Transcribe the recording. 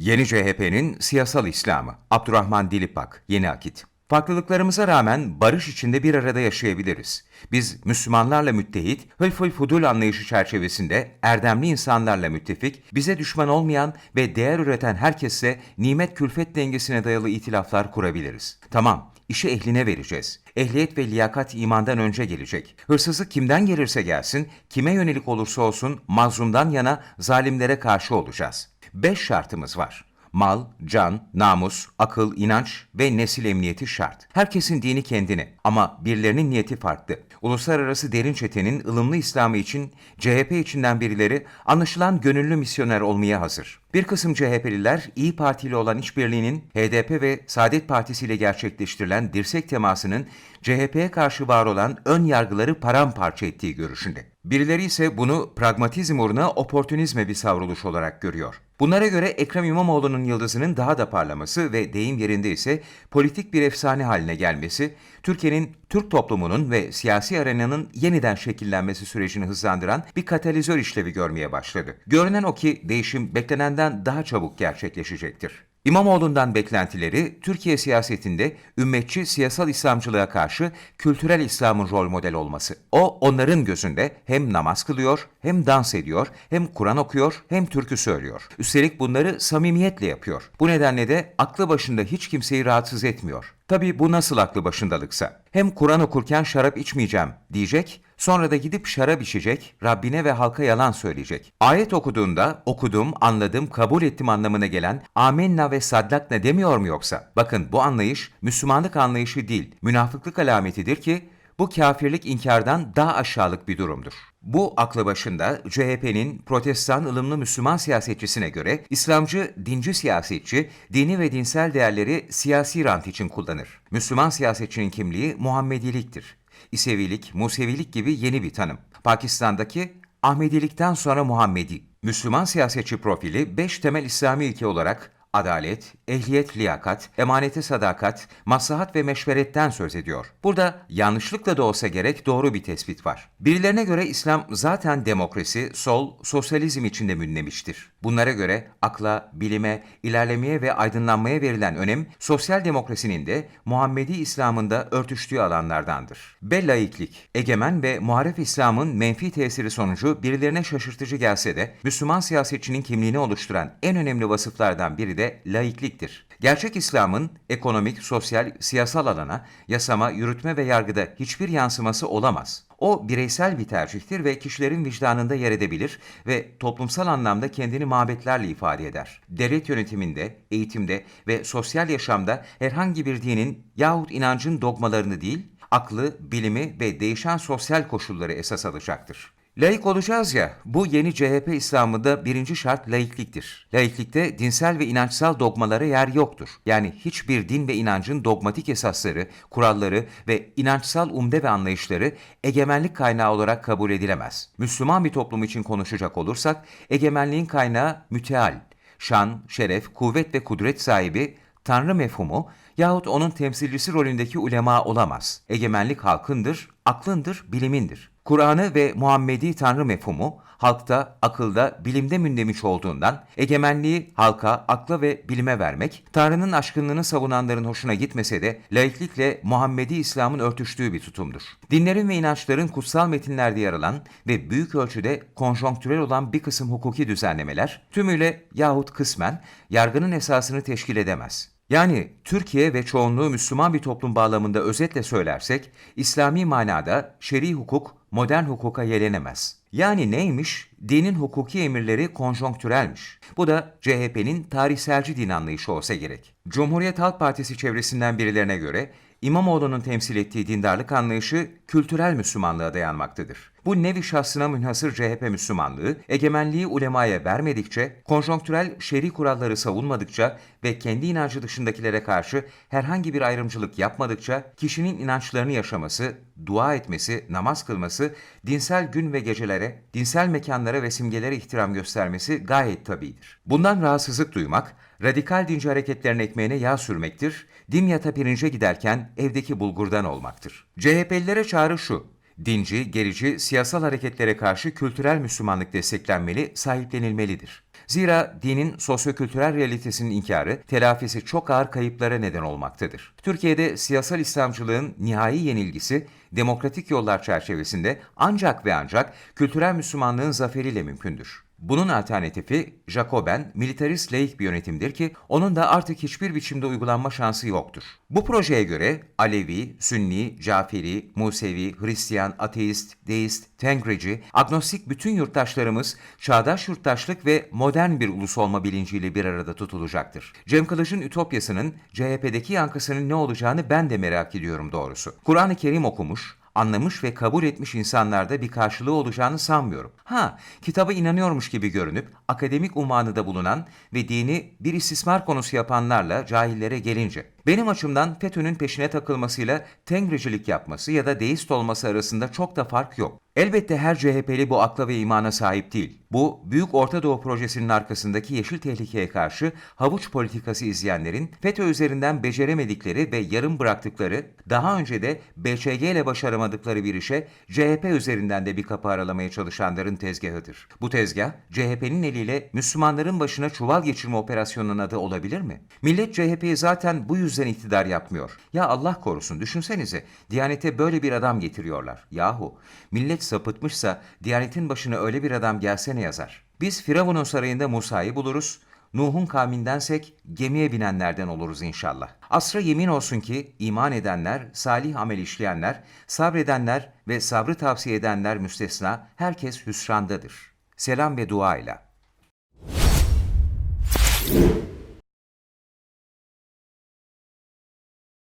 Yeni CHP'nin siyasal İslamı. Abdurrahman Dilipak, Yeni Akit. Farklılıklarımıza rağmen barış içinde bir arada yaşayabiliriz. Biz Müslümanlarla müttehit, hılful fudul anlayışı çerçevesinde erdemli insanlarla müttefik, bize düşman olmayan ve değer üreten herkesle nimet külfet dengesine dayalı itilaflar kurabiliriz. Tamam, işi ehline vereceğiz. Ehliyet ve liyakat imandan önce gelecek. Hırsızlık kimden gelirse gelsin, kime yönelik olursa olsun mazlumdan yana zalimlere karşı olacağız. Beş şartımız var. Mal, can, namus, akıl, inanç ve nesil emniyeti şart. Herkesin dini kendine ama birilerinin niyeti farklı. Uluslararası derin çetenin ılımlı İslamı için CHP içinden birileri anlaşılan gönüllü misyoner olmaya hazır. Bir kısım CHP'liler İyi Parti ile olan işbirliğinin HDP ve Saadet Partisi ile gerçekleştirilen dirsek temasının CHP'ye karşı var olan ön yargıları paramparça ettiği görüşünde. Birileri ise bunu pragmatizm uğruna oportunizme bir savruluş olarak görüyor. Bunlara göre Ekrem İmamoğlu'nun yıldızının daha da parlaması ve deyim yerinde ise politik bir efsane haline gelmesi, Türkiye'nin, Türk toplumunun ve siyasi arenanın yeniden şekillenmesi sürecini hızlandıran bir katalizör işlevi görmeye başladı. Görünen o ki değişim beklenenden daha çabuk gerçekleşecektir. İmamoğlu'ndan beklentileri Türkiye siyasetinde ümmetçi siyasal İslamcılığa karşı kültürel İslam'ın rol model olması. O onların gözünde hem namaz kılıyor, hem dans ediyor, hem Kur'an okuyor, hem türkü söylüyor. Üstelik bunları samimiyetle yapıyor. Bu nedenle de aklı başında hiç kimseyi rahatsız etmiyor. Tabii bu nasıl aklı başındalıksa. Hem Kur'an okurken şarap içmeyeceğim diyecek, sonra da gidip şarap içecek, Rabbine ve halka yalan söyleyecek. Ayet okuduğunda okudum, anladım, kabul ettim anlamına gelen amenna ve saddakna demiyor mu yoksa? Bakın bu anlayış Müslümanlık anlayışı değil, münafıklık alametidir ki bu kafirlik inkardan daha aşağılık bir durumdur. Bu aklı başında CHP'nin protestan ılımlı Müslüman siyasetçisine göre İslamcı, dinci siyasetçi, dini ve dinsel değerleri siyasi rant için kullanır. Müslüman siyasetçinin kimliği Muhammediliktir. İsevilik, Musevilik gibi yeni bir tanım. Pakistan'daki Ahmedilikten sonra Muhammedi. Müslüman siyasetçi profili beş temel İslami ilke olarak adalet, ehliyet, liyakat, emanete sadakat, maslahat ve meşveretten söz ediyor. Burada yanlışlıkla da olsa gerek doğru bir tespit var. Birilerine göre İslam zaten demokrasi, sol, sosyalizm içinde münlemiştir. Bunlara göre akla, bilime, ilerlemeye ve aydınlanmaya verilen önem, sosyal demokrasinin de Muhammedi İslam'ında örtüştüğü alanlardandır. Ve laiklik, egemen ve muharef İslam'ın menfi tesiri sonucu birilerine şaşırtıcı gelse de, Müslüman siyasetçinin kimliğini oluşturan en önemli vasıflardan biri de laikliktir. Gerçek İslam'ın ekonomik, sosyal, siyasal alana, yasama, yürütme ve yargıda hiçbir yansıması olamaz. O bireysel bir tercihtir ve kişilerin vicdanında yer edebilir ve toplumsal anlamda kendini mabetlerle ifade eder. Devlet yönetiminde, eğitimde ve sosyal yaşamda herhangi bir dinin yahut inancın dogmalarını değil, aklı, bilimi ve değişen sosyal koşulları esas alacaktır. Laik olacağız ya, bu yeni CHP İslam'ında birinci şart laikliktir. Laiklikte dinsel ve inançsal dogmalara yer yoktur. Yani hiçbir din ve inancın dogmatik esasları, kuralları ve inançsal umde ve anlayışları egemenlik kaynağı olarak kabul edilemez. Müslüman bir toplum için konuşacak olursak, egemenliğin kaynağı müteal, şan, şeref, kuvvet ve kudret sahibi Tanrı mefhumu yahut onun temsilcisi rolündeki ulema olamaz. Egemenlik halkındır, aklındır, bilimindir. Kur'an'ı ve Muhammedi Tanrı mefhumu halkta, akılda, bilimde mündemiş olduğundan egemenliği halka, akla ve bilime vermek, Tanrı'nın aşkınlığını savunanların hoşuna gitmese de laiklikle Muhammedi İslam'ın örtüştüğü bir tutumdur. Dinlerin ve inançların kutsal metinlerde yer alan ve büyük ölçüde konjonktürel olan bir kısım hukuki düzenlemeler tümüyle yahut kısmen yargının esasını teşkil edemez. Yani Türkiye ve çoğunluğu Müslüman bir toplum bağlamında özetle söylersek, İslami manada şer'i hukuk modern hukuka yelenemez. Yani neymiş? Dinin hukuki emirleri konjonktürelmiş. Bu da CHP'nin tarihselci din anlayışı olsa gerek. Cumhuriyet Halk Partisi çevresinden birilerine göre İmamoğlu'nun temsil ettiği dindarlık anlayışı kültürel Müslümanlığa dayanmaktadır. Bu nevi şahsına münhasır CHP Müslümanlığı, egemenliği ulemaya vermedikçe, konjonktürel şer'i kuralları savunmadıkça ve kendi inancı dışındakilere karşı herhangi bir ayrımcılık yapmadıkça, kişinin inançlarını yaşaması, dua etmesi, namaz kılması, dinsel gün ve gecelere, dinsel mekanlara ve simgelere ihtiram göstermesi gayet tabidir. Bundan rahatsızlık duymak, radikal dinci hareketlerin ekmeğine yağ sürmektir, dimyata pirince giderken evdeki bulgurdan olmaktır. CHP'lilere çağrı şu, dinci, gerici, siyasal hareketlere karşı kültürel Müslümanlık desteklenmeli, sahiplenilmelidir. Zira dinin sosyokültürel realitesinin inkarı, telafisi çok ağır kayıplara neden olmaktadır. Türkiye'de siyasal İslamcılığın nihai yenilgisi, demokratik yollar çerçevesinde ancak ve ancak kültürel Müslümanlığın zaferiyle mümkündür. Bunun alternatifi Jacoben, militarist laik bir yönetimdir ki onun da artık hiçbir biçimde uygulanma şansı yoktur. Bu projeye göre Alevi, Sünni, Caferi, Musevi, Hristiyan, ateist, deist, tengreci, agnostik bütün yurttaşlarımız çağdaş yurttaşlık ve modern bir ulus olma bilinciyle bir arada tutulacaktır. Cem Kılıç'ın Ütopyası'nın CHP'deki yankısının ne olacağını ben de merak ediyorum doğrusu. Kur'an-ı Kerim okumuş, anlamış ve kabul etmiş insanlarda bir karşılığı olacağını sanmıyorum. Ha, kitaba inanıyormuş gibi görünüp akademik umanıda bulunan ve dini bir istismar konusu yapanlarla cahillere gelince, benim açımdan FETÖ'nün peşine takılmasıyla tengricilik yapması ya da deist olması arasında çok da fark yok. Elbette her CHP'li bu akla ve imana sahip değil. Bu, Büyük Orta Doğu Projesi'nin arkasındaki yeşil tehlikeye karşı havuç politikası izleyenlerin FETÖ üzerinden beceremedikleri ve yarım bıraktıkları, daha önce de BÇG ile başaramadıkları bir işe CHP üzerinden de bir kapı aralamaya çalışanların tezgahıdır. Bu tezgah, CHP'nin eliyle Müslümanların başına çuval geçirme operasyonunun adı olabilir mi? Millet CHP'yi zaten bu yüzden iktidar yapmıyor. Ya Allah korusun düşünsenize, Diyanete böyle bir adam getiriyorlar. Yahu, millet sapıtmışsa Diyanetin başına öyle bir adam gelse ne yazar? Biz Firavun'un sarayında Musa'yı buluruz, Nuh'un kavmindensek gemiye binenlerden oluruz inşallah. Asra yemin olsun ki iman edenler, salih amel işleyenler, sabredenler ve sabrı tavsiye edenler müstesna herkes hüsrandadır. Selam ve dua ile.